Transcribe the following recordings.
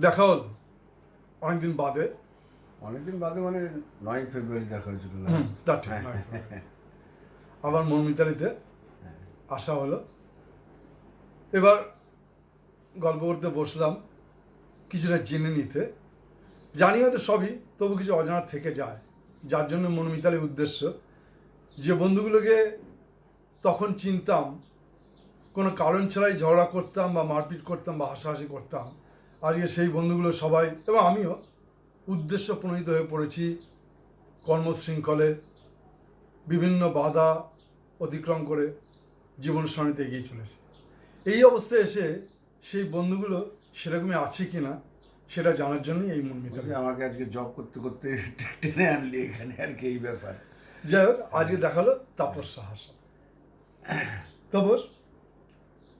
দেখা হলো? অনেকদিন বাদে। অনেকদিন বাদে মানে নয় ফেব্রুয়ারি দেখা হয়েছিল হুম, last। তা ঠিক নয়। আবার মনমিতালিতে আসা হলো। এবার গল্প করতে বসলাম কিছুটা জেনে নিতে। জানি হয়তো সবই তবু কিছু অজানা থেকে যায়। যার জন্য মনমিতালির উদ্দেশ্য যে বন্ধুগুলোকে তখন চিনতাম কোনো কারণ ছাড়াই ঝগড়া করতাম বা মারপিট করতাম বা হাসাহাসি করতাম আজকে সেই বন্ধুগুলো সবাই এবং আমিও উদ্দেশ্য প্রণীত হয়ে পড়েছি কর্মশৃঙ্খলে বিভিন্ন বাধা অতিক্রম করে জীবন সারণীতে এগিয়ে চলেছে এই অবস্থায় এসে সেই বন্ধুগুলো সেরকমই আছে কি না সেটা জানার জন্যই এই বলছি, আমাকে আজকে জব করতে করতে টেনে আনলি এখানে আর কি এই ব্যাপার। যাই হোক আজকে দেখাল তাপস সাহার সাথে। তাপস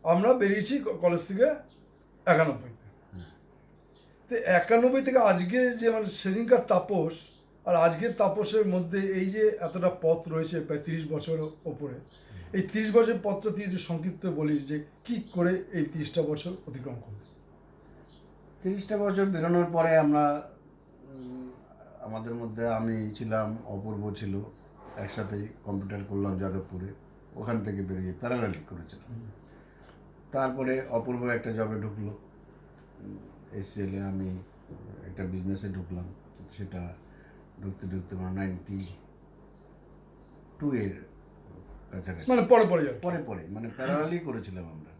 আমরা বেরিয়েছি কলেজ থেকে একানব্বইতে তো একানব্বই থেকে আজকে যে মানে সেদিনকার তাপস আর আজকের তাপসের মধ্যে এই যে এতটা পথ রয়েছে প্রায় তিরিশ বছরের ওপরে এই তিরিশ বছর পথটা তুই যে সংক্ষিপ্ত বলিস যে কি করে এই তিরিশটা বছর অতিক্রম করবে? তিরিশটা বছর বেরোনোর পরে আমরা আমাদের মধ্যে আমি ছিলাম অপূর্ব ছিল একসাথেই কম্পিউটার করলাম যাদবপুরে ওখান থেকে বেরিয়ে প্যারালালি করেছিলাম। তারপরে অপূর্ব একটা জবে ঢুকলো। এসিএলে আমি একটা বিজনেসে ঢুকলাম। সেটা ঢুকতে ঢুকতে আমার নাইনটি টু এর কাছাকাছি। মানে পরে পরে পরে পরে মানে প্যারালালি করেছিলাম আমরা।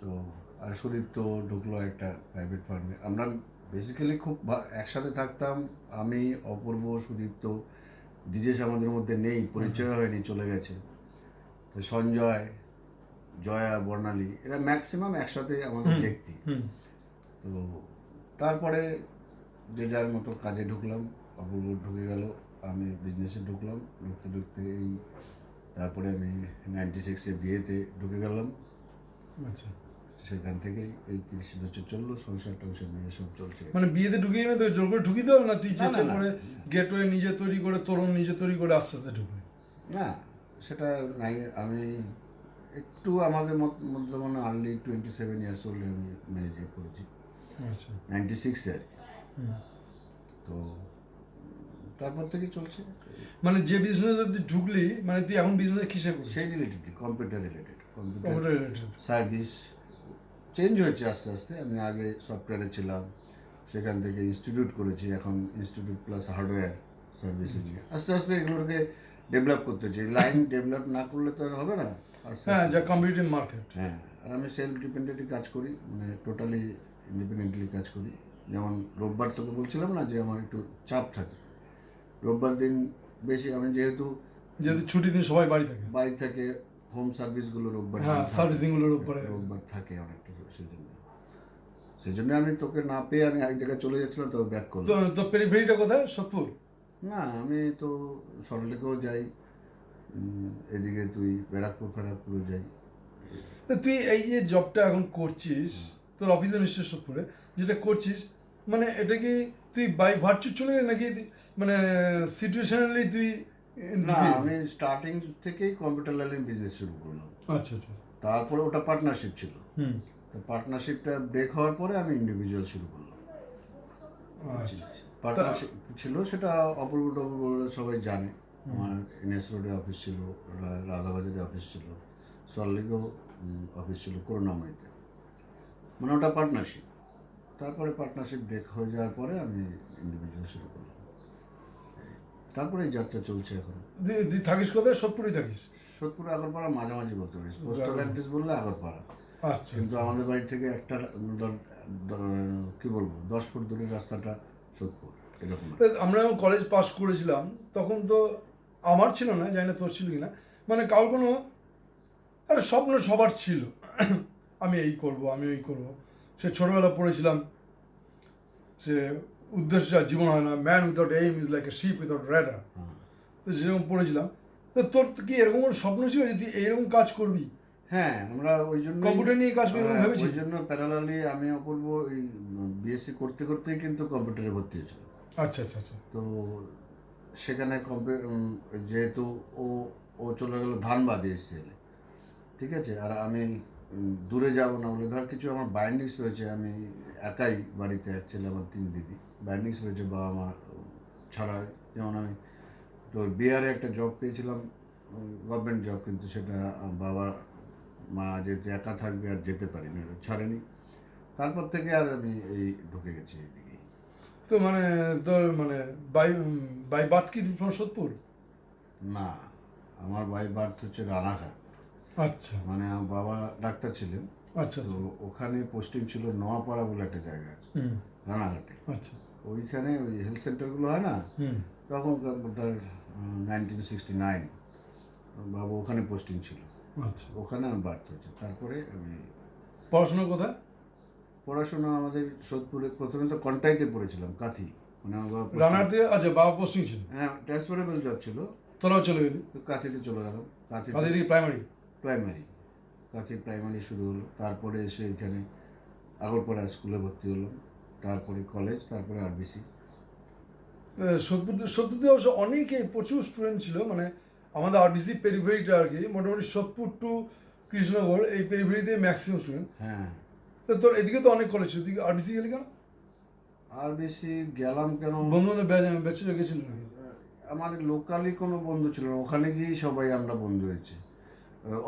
তো আর সুদীপ্ত ঢুকলো একটা প্রাইভেট ফার্মে আমরা বেসিক্যালি খুব একসাথে থাকতাম। আমি অপূর্ব সুদীপ্ত দিজেশ আমাদের মধ্যে নেই পরিচয় হয়নি চলে গেছে। তো সঞ্জয় জয়া বর্ণালী এরা ম্যাক্সিমাম একসাথে আমাদের। দেখতি। তো তারপরে যে যার মতো কাজে ঢুকলাম অপূর্ব ঢুকে গেল আমি বিজনেসে ঢুকলাম ঢুকতে ঢুকতে এই তারপরে আমি নাইনটি সিক্সে বিয়েতে ঢুকে গেলাম। আচ্ছা। সেখান থেকেই এই তিরিশ বছর চলল সংসার টংসার নিয়ে সব চলছে। মানে বিয়েতে ঢুকিয়ে না তো জোর করে ঢুকিয়ে দেওয়া না তুই চেষ্টা। করে গেটওয়ে নিজে তৈরি করে তোরণ নিজে তৈরি করে আস্তে আস্তে ঢুকবে? না সেটা নাই। আমি একটু আমাদের মত- মধ্যে মানে আর্লি টোয়েন্টি সেভেন ইয়ার্স ওল্ডে আমি ম্যানেজার করেছি। নাইনটি হুম। তো তারপর থেকে চলছে। মানে যে বিজনেসে তুই ঢুকলি মানে তুই এখন বিজনেস কিসে সেই related computer related computer related service change হয়েছে আস্তে আস্তে আমি আগে সফটওয়্যারে ছিলাম সেখান থেকে ইনস্টিটিউট করেছি এখন ইনস্টিটিউট প্লাস হার্ডওয়্যার সার্ভিসে আস্তে আস্তে এগুলোকে ডেভেলপ করতে চাই। লাইন ডেভেলপ না করলে তো আর হবে না। হ্যাঁ যা কম্পিউটিভ মার্কেট হ্যাঁ আর আমি সেলফ ডিপেন্ডেন্টলি কাজ করি মানে টোটালি ইন্ডিপেন্ডেন্টলি কাজ করি। যেমন রোববার তোকে বলছিলাম না যে আমার একটু চাপ থাকে। রোববার দিন বেশি আমি যেহেতু যেহেতু ছুটির দিন সবাই বাড়ি থাকে। বাড়ি থাকে হোম সার্ভিসগুলো রোববার হ্যাঁ, থাকে। সার্ভিসিংগুলোর উপরে। রোববার থাকে। অনেকটা সেই জন্য সেই জন্য আমি তোকে না পেয়ে আমি এক জায়গায় চলে যাচ্ছিলাম তবে ব্যাক করলাম। তো পেরিফেরিটা কোথায়? সোদপুর না আমি তো সরলেকেও যাই। এদিকে তুই ব্যারাকপুর ফেরাকপুরও যাই তুই এই যে জবটা এখন করছিস তোর অফিসে নিশ্চয় সোদপুরে যেটা করছিস মানে এটা কি তুই বাই ভার্চু চলে গেলি নাকি মানে সিচুয়েশনালি তুই না আমি স্টার্টিং থেকেই কম্পিউটার লাইন বিজনেস শুরু করলাম। আচ্ছা আচ্ছা। তারপরে ওটা পার্টনারশিপ ছিল। হুম। তো পার্টনারশিপটা ব্রেক হওয়ার পরে আমি ইন্ডিভিজুয়াল শুরু করলাম। আচ্ছা। পার্টনারশিপ ছিল সেটা অপূর্ব টপূর্ব সবাই জানে। আমার এনএস রোডে অফিস ছিল রাধাবাজারে অফিস ছিল সল্লিগেও অফিস ছিল করুণাময়ীতে। মানে ওটা পার্টনারশিপ তারপরে পার্টনারশিপ ব্রেক হয়ে যাওয়ার পরে আমি ইন্ডিভিজুয়াল শুরু করলাম। তারপরে এই যাত্রা চলছে এখন। থাকিস কোথায়? সোদপুরেই থাকিস? সোদপুর আগরপাড়া মাঝামাঝি বলতে পারিস। পোস্টাল অ্যাড্রেস বললে আগরপাড়া। আচ্ছা কিন্তু আমাদের বাড়ি থেকে একটা কি বলব দশ ফুট দূরের রাস্তাটা সোদপুর এরকম। আমরা যখন কলেজ পাস করেছিলাম তখন তো আমার ছিল না জানি না তোর ছিল কি না মানে কারোর কোনো একটা স্বপ্ন সবার ছিল। আমি এই করব আমি ওই করব। সে ছোটবেলা পড়েছিলাম সে উদ্দেশ্য আর জীবন হয় না। Man without aim is like a ship without rudder হ্যাঁ। তো সেরকম পড়েছিলাম তো তোর কি এরকম কোনো স্বপ্ন ছিল যে তুই এইরকম কাজ করবি? হ্যাঁ আমরা ওই জন্য কম্পিউটার নিয়ে কাজ করবি হ্যাঁ, ভেবেছিস ওই জন্য প্যারালালি আমি অপূর্ব এই বিএসসি করতে করতেই কিন্তু কম্পিউটারে ভর্তি হয়েছিল। আচ্ছা আচ্ছা আচ্ছা। তো সেখানে যেহেতু ও ও চলে গেলো ধানবাদ এসেলে ঠিক আছে? আর আমি দূরে যাব না বলে। ধর কিছু আমার বাইন্ডিংস রয়েছে আমি একাই বাড়িতে অ্যাকচুয়ালি আমার তিন দিদি। বাইন্ডিংস রয়েছে বাবা মা ছাড়া। যেমন আমি তোর বিহারে একটা জব পেয়েছিলাম গভর্নমেন্ট জব কিন্তু সেটা বাবা মা যেহেতু একা থাকবে আর যেতে পারিনি ছাড়েনি। তারপর থেকে আর আমি এই ঢুকে গেছি এইদিকে। তো মানে তোর মানে বাই বাই বার্থ কি সোদপুর না আমার বাই বার্থ হচ্ছে রানাঘাট। আচ্ছা। মানে আমার বাবা ডাক্তার ছিলেন। আচ্ছা তো ওখানে পোস্টিং ছিল নোয়াপাড়া বলে একটা জায়গা আছে রানাঘাটে। আচ্ছা। ওইখানে ওই হেলথ সেন্টারগুলো হয় না? হুম। তখন তার নাইনটিন সিক্সটি নাইন বাবু ওখানে পোস্টিং ছিল। আচ্ছা। ওখানে আমার বার্থ হয়েছে। তারপরে আমি পড়াশোনা কোথায়? পড়াশোনা আমাদের সোদপুরে প্রথমে তো কন্টাইতে পড়েছিলাম কাথি। মানে আমার বাবা দিয়ে আচ্ছা বাবা পোস্টিং ছিল? হ্যাঁ ট্রান্সফারেবল জব ছিল। তোরাও চলে গেলি? কাথিতে চলে গেলাম। Kanthi primary primary Kanthi primary শুরু হলো তারপরে এসে এখানে আগরপাড়া স্কুলে ভর্তি হলাম তারপরে কলেজ তারপরে আরবিসি সোদপুর সোদপুরতে অবশ্য অনেকে প্রচুর স্টুডেন্ট ছিল মানে আমাদের আরডিসি পেরিফেরিটা আর কি মোটামুটি সোদপুর টু কৃষ্ণনগর এই পেরিফেরিতে ম্যাক্সিমাম স্টুডেন্ট হ্যাঁ। তো তোর এদিকে তো অনেক কলেজ ছিল তুই আরডিসি গেলি কেন? আরবিসি গেলাম কেন? বন্ধু ব্যাচে গেছিল আমার লোকালি কোনো বন্ধু ছিল না ওখানে গিয়েই সবাই আমরা বন্ধু হয়েছি।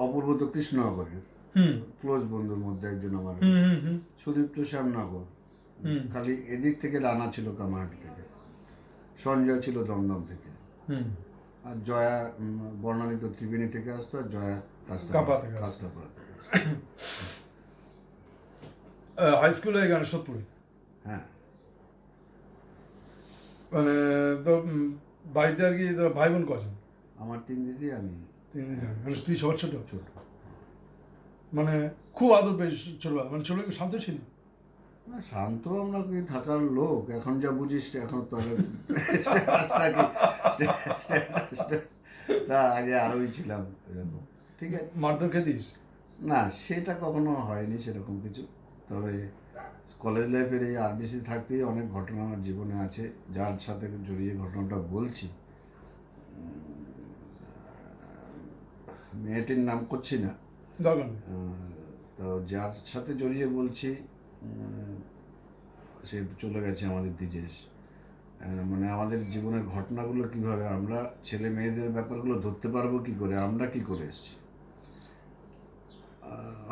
অপূর্ব তো কৃষ্ণনগরের ক্লোজ বন্ধুর মধ্যে একজন আমার সুদীপ্ত শ্যামনগর। খালি এদিক থেকে রানা ছিল কামাহাটি থেকে। সঞ্জয় ছিল দমদম থেকে। আর জয়া বর্ণালী তো ত্রিবেণী থেকে আসতো আর জয়া কাপা থেকে আসতো। কাস্তাপাড়া থেকে হাই স্কুলে এখানে সোদপুরে হ্যাঁ। মানে তো বাড়িতে আর কি ভাই বোন কজন? আমার তিন দিদি আমি। মানে তুই সবার ছোট। ছোট মানে খুব আদর পেয়েছ ছোটবেলা মানে ছোট শান্ত ছিল? না শান্ত আমরা কি থাকার লোক? এখন যা বুঝিস এখন তো তা আগে আরোই ছিলাম এরকম। ঠিক আছে। মারধর খেতিস? না সেটা কখনো হয়নি সেরকম কিছু। তবে কলেজ লাইফের এই আরবিসি থাকতেই অনেক ঘটনা আমার জীবনে আছে। যার সাথে জড়িয়ে ঘটনাটা বলছি। মেয়েটির নাম করছি না। তো যার সাথে জড়িয়ে বলছি সে চলে গেছে আমাদের দিজেশ মানে আমাদের জীবনের ঘটনাগুলো কীভাবে আমরা ছেলে মেয়েদের ব্যাপারগুলো ধরতে পারব কি করে আমরা কি করে এসেছি?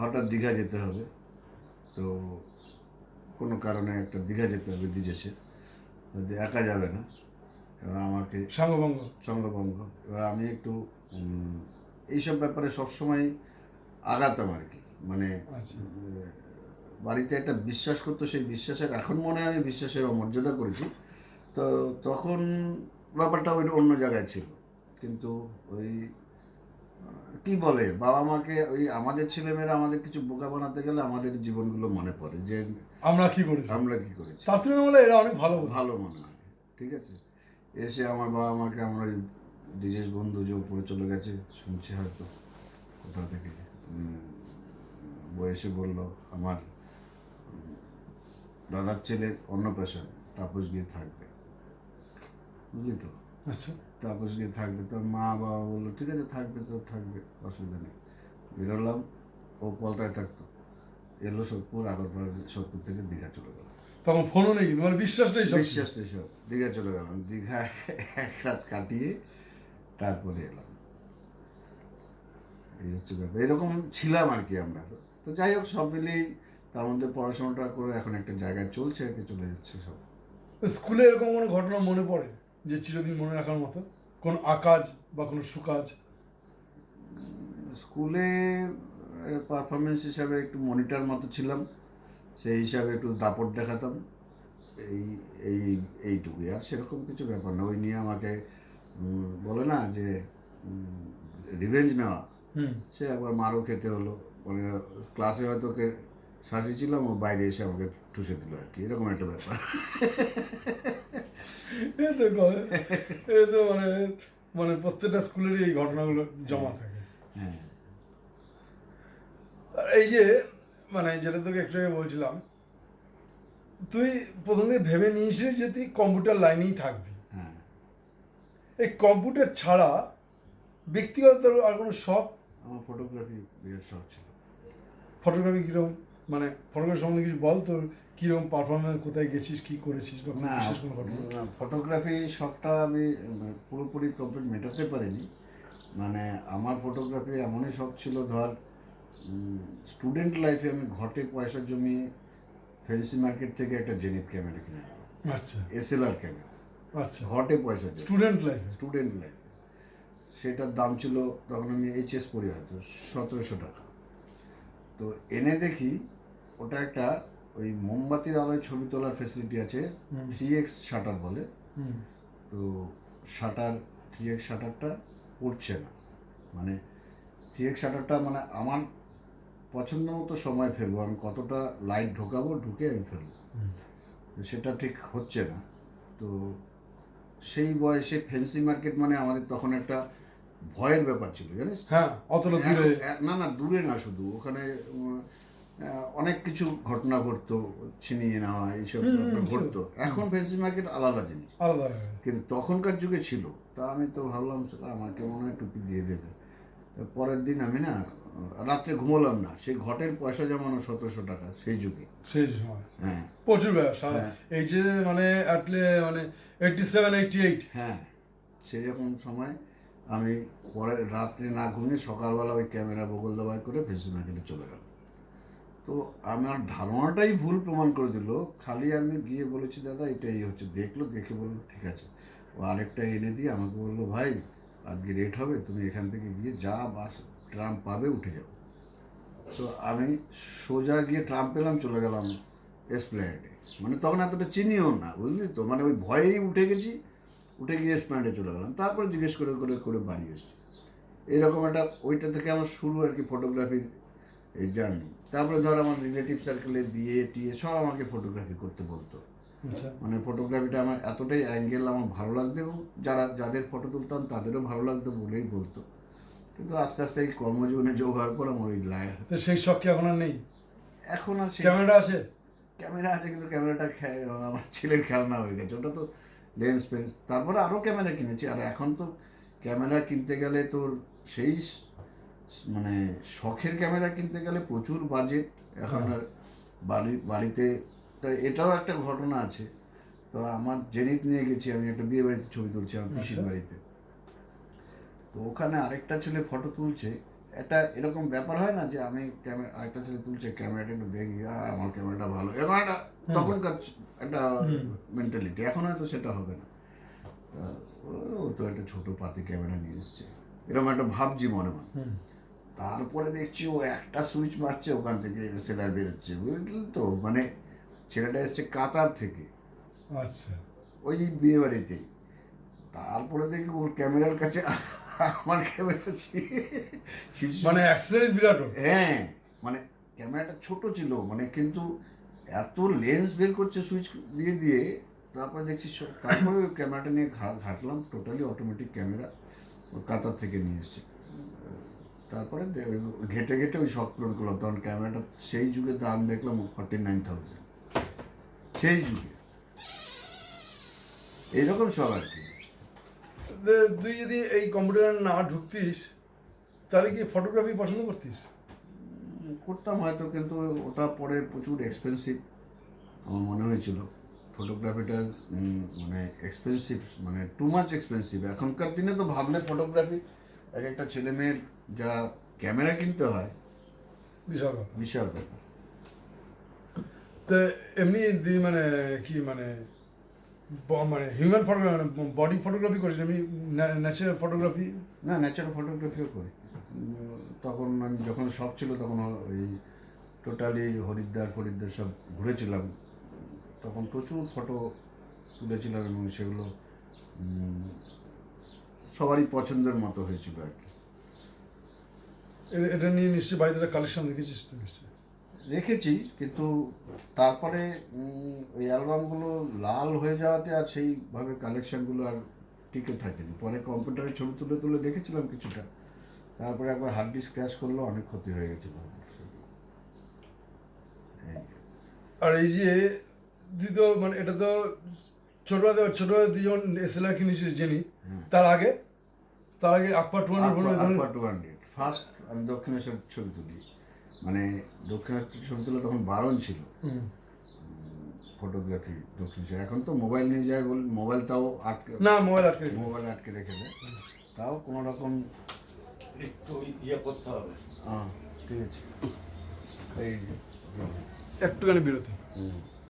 হঠাৎ দীঘা যেতে হবে। তো কোনো কারণে একটা দীঘা যেতে হবে দিজেশে যদি একা যাবে না এবার আমাকে সাঙ্গভঙ্গ। সঙ্গভঙ্গ। এবার আমি একটু এইসব ব্যাপারে সবসময় আগাতাম আর কি। মানে আচ্ছা। বাড়িতে একটা বিশ্বাস করতো সেই বিশ্বাসের এখন মনে হয় আমি বিশ্বাসের অমর্যাদা করেছি। তো তখন ব্যাপারটা ওই অন্য জায়গায় ছিল। কিন্তু ওই কি বলে বাবা মাকে ওই আমাদের ছেলেমেয়েরা আমাদের কিছু বোকা বানাতে গেলে আমাদের জীবনগুলো মনে পড়ে যে আমরা কি করেছি? আমরা কি করেছি। তার তুলনায় এরা অনেক ভালো ভালো মনে হয় ঠিক আছে? এসে আমার বাবা মাকে আমরা ওই ডিজেস বন্ধু যে উপরে চলে গেছে শুনছে হয়তো কোথা থেকে বয়সে বলল আমার দাদার ছেলে অন্নপ্রাশন তাপস গিয়ে থাকবে। বুঝলি তো? আচ্ছা। তাপস গিয়ে থাকবে তো মা বাবা বলল ঠিক আছে থাকবে তো থাকবে অসুবিধা নেই। বেরোলাম ও পলতায় থাকতো এলো সোদপুর আগরপাড়া সোদপুর থেকে দীঘা চলে গেল। তখন ফোনও নেই মানে বিশ্বাস নেই বিশ্বাস নেই সব দীঘা চলে গেলাম দীঘা এক রাত কাটিয়ে তারপরে এলাম। এই হচ্ছে ব্যাপার। এরকম ছিলাম আর কি আমরা। তো যাই হোক সব মিলেই তার মধ্যে পড়াশোনাটা করে এখন একটা জায়গায় চলছে আর কি চলে যাচ্ছে সব। স্কুলে এরকম কোনো ঘটনা মনে পড়ে যে চিরদিন মনে রাখার মতো? কোন আকাজ বা কোনো সুকাজ? স্কুলে পারফরমেন্স হিসাবে একটু মনিটর মতো ছিলাম। সেই হিসাবে একটু দাপট দেখাতাম। এই এই এইটুকুই। আর সেরকম কিছু ব্যাপার না। ওই নিয়ে আমাকে বলে না যে রিভেঞ্জ নেওয়া। সে একবার মারও খেতে হলো। মানে ক্লাসে হয়তো ওকে শাসিয়েছিলাম ও বাইরে এসে আমাকে ঠুসে দিল আর কি। এরকম একটা ব্যাপার। এ তো মানে মানে প্রত্যেকটা স্কুলেরই এই ঘটনাগুলো জমা থাকে। হ্যাঁ। এই যে মানে যেটা তোকে একটু আগে বলছিলাম তুই প্রথমে ভেবে নিয়েছিলি যে তুই কম্পিউটার লাইনেই থাকবি। হ্যাঁ এই কম্পিউটার ছাড়া ব্যক্তিগত আর কোনো শখ? আমার ফটোগ্রাফি বিরাট শখ ছিল। ফটোগ্রাফি কীরকম? মানে ফটোগ্রাফি সম্বন্ধে কিছু বল তোর কীরকম পারফরমেন্স কোথায় গেছিস কী করেছিস বা না বিশেষ কোনো ঘটনা ফটোগ্রাফি শখটা আমি পুরোপুরি কমপ্লিট মেটাতে পারিনি। মানে আমার ফটোগ্রাফি এমনই শখ ছিল ধর স্টুডেন্ট লাইফে আমি ঘটে পয়সা জমিয়ে ফেন্সি মার্কেট থেকে একটা জেনিত ক্যামেরা কিনে আচ্ছা। SLR camera. আচ্ছা। ঘটে পয়সা স্টুডেন্ট লাইফে স্টুডেন্ট লাইফে সেটার দাম ছিল তখন আমি এইচএস পড়ি হয়তো সতেরোশো টাকা। তো এনে দেখি ওটা একটা ওই মোমবাতির আলোয় ছবি তোলার ফেসিলিটি আছে। থ্রি এক্স শাটার বলে। হুম। তো শাটার থ্রি এক্স শাটারটা পড়ছে না। মানে থ্রি এক্স শাটারটা মানে আমার পছন্দ মতো সময় ফেলব আমি কতটা লাইট ঢোকাবো ঢুকে আমি ফেলব। সেটা ঠিক হচ্ছে না। তো সেই বয়সে ফেন্সি মার্কেট মানে আমাদের তখন একটা ভয়ের ব্যাপার ছিল জানিস? হ্যাঁ অতটা দূরে। না না দূরে না শুধু ওখানে অনেক কিছু ঘটনা ঘটতো ছিনিয়ে নেওয়া এইসব ঘটতো। এখন ফেন্সি মার্কেট আলাদা জিনিস। আলাদা কিন্তু তখনকার যুগে ছিল। তা আমি তো ভাবলাম সেটা আমাকে মনে হয় টুপি দিয়ে দেবে। পরের দিন আমি না রাত্রে ঘুমোলাম না। সেই ঘটের পয়সা জমানো সতেরোশো টাকা সেই যুগে। সেই সময়। হ্যাঁ। প্রচুর ব্যবসা। হ্যাঁ। এই যে মানে অ্যাটলে মানে এইটটি সেভেন এইটটি এইট হ্যাঁ। সেই রকম সময় আমি পরে রাত্রে না ঘুমিয়ে সকালবেলা ওই ক্যামেরা বগল দাবার করে ফেসি মার্কেটে চলে গেল তো আমার ধারণাটাই ভুল প্রমাণ করে দিল। খালি আমি গিয়ে বলেছি দাদা এটাই হচ্ছে। দেখল দেখে বলল ঠিক আছে। ও আরেকটা এনে দিয়ে আমাকে বলল ভাই আজকে রেট হবে তুমি এখান থেকে গিয়ে যা বাস ট্রাম পাবে উঠে যাব। তো আমি সোজা গিয়ে ট্রাম্প পেলাম চলে গেলাম এসপ্ল্যানেডে মানে তখন এতটা চিনিও না বুঝলি তো? মানে ওই ভয়েই উঠে গেছি উঠে গিয়ে এসপ্ল্যানেডে চলে গেলাম। তারপরে জিজ্ঞেস করে করে করে বাড়ি এসেছি। এইরকম একটা ওইটা থেকে আমার শুরু আর কি ফটোগ্রাফির এই জার্নি তারপরে ধর আমার রিলেটিভ সার্কেলে বিয়ে টিয়ে সব আমাকে ফটোগ্রাফি করতে বলতো। আচ্ছা। মানে ফটোগ্রাফিটা আমার এতটাই অ্যাঙ্গেল আমার ভালো লাগতো এবং যারা যাদের ফটো তুলতাম তাদেরও ভালো লাগতো বলেই বলতো। কিন্তু আস্তে আস্তে এই কর্মজীবনে যোগ হওয়ার পর আমার ওই লাই- তো সেই শখ কি এখন আর নেই? এখন আর ক্যামেরা আছে? ক্যামেরা আছে কিন্তু ক্যামেরাটা আমার ছেলের খেলনা হয়ে গেছে। ওটা তো লেন্স ফেন্স তারপরে আরও ক্যামেরা কিনেছি। আর এখন তো ক্যামেরা কিনতে গেলে তোর সেই মানে শখের ক্যামেরা কিনতে গেলে প্রচুর বাজেট। এখন আর বাড়ি বাড়িতে তো এটাও একটা ঘটনা আছে। তো আমার জেনিত নিয়ে গেছি আমি একটা বিয়ে বাড়িতে ছবি তুলছি আমার পিসির আচ্ছা। বাড়িতে। তো ওখানে আরেকটা ছেলে ফটো তুলছে। একটা এরকম ব্যাপার হয় না যে আমি ক্যামেরা আরেকটা ছেলে তুলছে ক্যামেরাটা একটু দেখি আমার ক্যামেরাটা ভালো। এরকম একটা তখনকার একটা মেন্টালিটি এখন হয়তো সেটা হবে না। ও তো একটা ছোট পাতি ক্যামেরা নিয়ে এসছে। এরকম একটা ভাবছি মনে মনে। তারপরে দেখছি ও একটা সুইচ মারছে ওখান থেকে সেলার বেরোচ্ছে। বুঝলি তো? মানে ছেলেটা এসছে কাতার থেকে। আচ্ছা। ওই বিয়ে বাড়িতেই। তারপরে দেখি ওর ক্যামেরার কাছে আমার ক্যামেরা মানে অ্যাক্সেসরিজ বিরাট হ্যাঁ মানে ক্যামেরাটা ছোট ছিল মানে কিন্তু এত লেন্স বের করছে সুইচ দিয়ে দিয়ে তারপরে দেখছি তারপরে ক্যামেরাটা নিয়ে ঘাটলাম টোটালি অটোমেটিক ক্যামেরা কাতার থেকে নিয়ে এসছে। তারপরে ঘেটে ঘেটে ওই শখ পূরণ করলাম তখন ক্যামেরাটা সেই যুগে দাম দেখলাম ফর্টি নাইন থাউজেন্ড সেই যুগে। এইরকম সব আর কি। তুই যদি এই কম্পিউটার না ঢুকতিস তাহলে কি ফটোগ্রাফি পছন্দ করতিস? করতাম হয়তো কিন্তু ওটা পরে প্রচুর এক্সপেন্সিভ আমার মনে হয়েছিল। ফটোগ্রাফিটা মানে এক্সপেন্সিভ মানে টু মাচ এক্সপেন্সিভ এখনকার দিনে তো ভাবলে ফটোগ্রাফি এক একটা ছেলে মেয়ের যা ক্যামেরা কিনতে হয় বিশাল বিশাল ব্যাপার। তো এমনি মানে কি মানে মানে হিউম্যান ফটোগ্রাফি বডি ফটোগ্রাফি করিস এমনি ন্যাচারাল ফটোগ্রাফি না ন্যাচারাল ফটোগ্রাফিও করি। তখন আমি যখন শখ ছিল তখন ওই টোটালি হরিদ্বার ফরিদ্বার সব ঘুরেছিলাম। তখন প্রচুর ফটো তুলেছিলাম এবং সেগুলো সবারই পছন্দের মতো হয়েছিল আর কি। এটা নিয়ে নিশ্চয়ই বাড়িতে কালেকশন রেখেছিস তো নিশ্চয়ই? রেখেছি কিন্তু তারপরে ওই অ্যালবামগুলো লাল হয়ে যাওয়াতে আর সেইভাবে কালেকশানগুলো আর টিকে থাকেনি। পরে কম্পিউটারে ছবি তুলে তুলে দেখেছিলাম কিছুটা। তারপরে একবার হার্ড ডিস্ক ক্র্যাশ করল অনেক ক্ষতি হয়ে গেছিল। আর এই যে তো মানে এটা তো ছোটবেলা ছোটবেলা তুই যখন এসএলআর কিনেছিস জেনি তার আগে? তার আগে আকবর টু হান্ড্রেড ফার্স্ট আমি দক্ষিণেশ্বর ছবি তুলি। মানে দক্ষিণাত্য ছবি তোলা তখন বারণ ছিল। ফটোগ্রাফি দক্ষিণ এখন তো মোবাইল নিয়ে যায় বল মোবাইল তাও আটকে না মোবাইল আটকে। মোবাইল আটকে রেখে দেয়। তাও কোনো রকম একটু ইয়ে করতে হবে। হ্যাঁ ঠিক আছে। এই একটুখানি বিরতি। হুম।